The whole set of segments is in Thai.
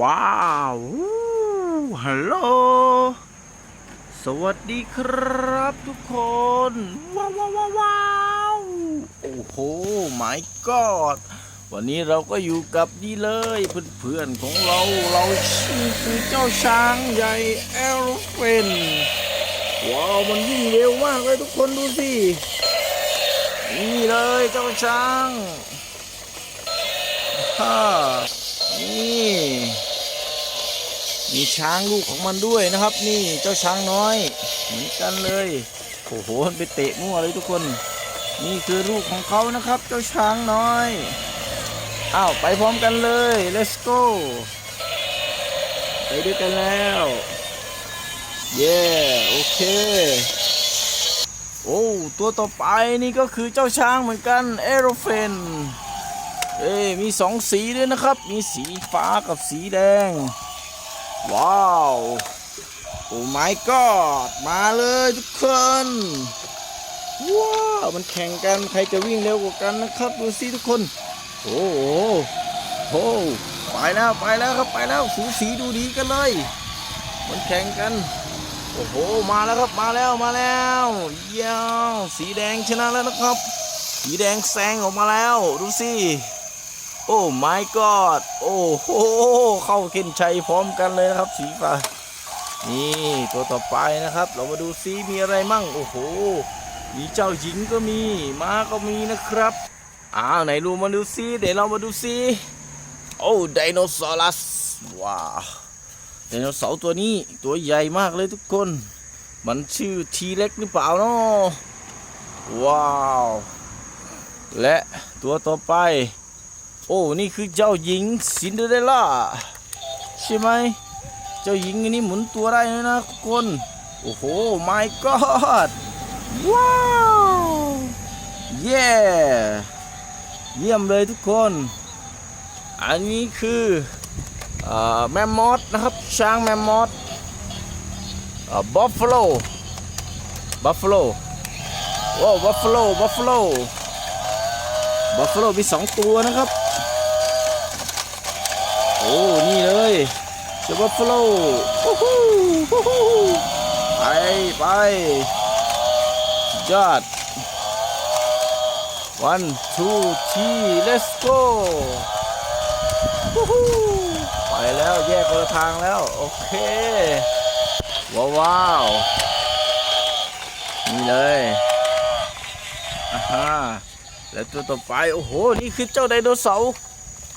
ว้าวฮัลโหล สวัสดีครับทุกคน ว้าวว้าวว้าวโอ้โห my god วันนี้เราก็อยู่กับนี่เลยเพื่อนๆของเราเราชื่อคือเจ้าช้างใหญ่แอโรเฟนว้าวมันวิ่งเร็วมากเลยทุกคนดูสินี่เลยเจ้าช้างฮ่านี่ มี ช้างลูกของมันด้วยนะครับ นี่เจ้าช้างน้อย เหมือนกันเลยโอ้โหมันไปเตะมั่วเลยทุกคน นี่คือลูกของเขานะครับ เจ้าช้างน้อยอ้าวไปพร้อมกันเลย let's go ไปด้วยกันแล้ว เย้โอเค โอ้ตัวต่อไปนี่ก็คือเจ้าช้างเหมือนกันเอโรเฟนเอ้มีสองสีด้วยนะครับ มีสีฟ้ากับสีแดง ว้าวโอ้ my god มาเลยทุกคนว้าวมันแข่งกันใครจะวิ่งเร็วกว่ากันนะครับดูสิทุกคน โอ้โหโอ้ไปแล้วไปแล้วครับไปแล้วสูสีดูดีกันเลย มันแข่งกัน โอ้โหมาแล้วครับมาแล้วมาแล้วเยี่ยมสีแดงชนะแล้วนะครับ สีแดงแซงออกมาแล้ว ดูสิ โอ้ my god โอ้โหเข้าเข็นชัยพร้อมกันเลยนะครับ สีฟ้านี่ตัวต่อไปนะครับ เรามาดูซิมีอะไรมั่ง โอ้โห มีเจ้าหญิงก็มีม้าก็มีนะครับอ้าวไหนรูมาดูซิเดี๋ยวเรามาดูซิโอ้ไดโนเสาร์สว้าวไดโนเสาร์ตัวนี้ตัวใหญ่มากเลยทุกคน มันชื่อทีเล็กหรือเปล่าเนาะว้าว และตัวต่อไป โอ้ นี่คือเจ้าหญิงซินเดอเรลล่าใช่ไหม เจ้าหญิงอันนี้หมุนตัวได้เลยนะทุกคน โอ้โห my god ว้าว เย้เยี่ยมเลยทุกคน อันนี้คืออแมมมอสนะครับ ช้างแมมมอสบัฟฟาโลบัฟฟาโลโอ้บัฟฟาโลบัฟฟาโลบัฟฟาโลมีสองตัวนะครับ อ้ นี่เลยเจ้าบัฟฟาโลวู้ฮู้วู้ฮู้ไปไปยอด one two three let's go วู้ฮู้ไปแล้วแยกคนละทางแล้ว โอเคว้าวว้าวนี่เลยอ่าฮะแล้วตัวต่อไป โอ้โห นี่คือเจ้าไดโนเสาร์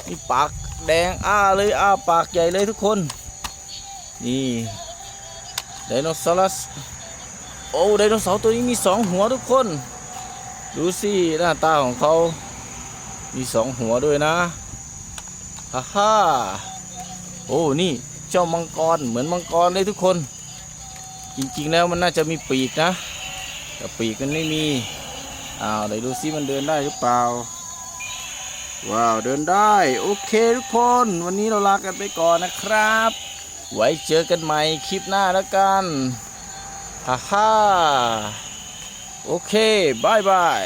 นี่ปาก แดงอ้าเลยอ้าปากใหญ่เลยทุกคน นี่ไดโนเสาร์โอ้ไดโนเสาร์ตัวนี้มีสองหัวทุกคน ดูสิหน้าตาของเขามีสองหัวด้วยนะฮ่าฮ่าโอ้นี่เจ้ามังกรเหมือนมังกรเลยทุกคน จริงๆแล้วมันน่าจะมีปีกนะ แต่ปีกมันไม่มีอ้าวเดี๋ยวดูซิมันเดินได้หรือเปล่า ว้าว เดินได้ โอเคทุกคน วันนี้เราลากันไปก่อนนะครับ ไว้เจอกันใหม่คลิปหน้าแล้วกันฮ่าฮ่าโอเคบายบาย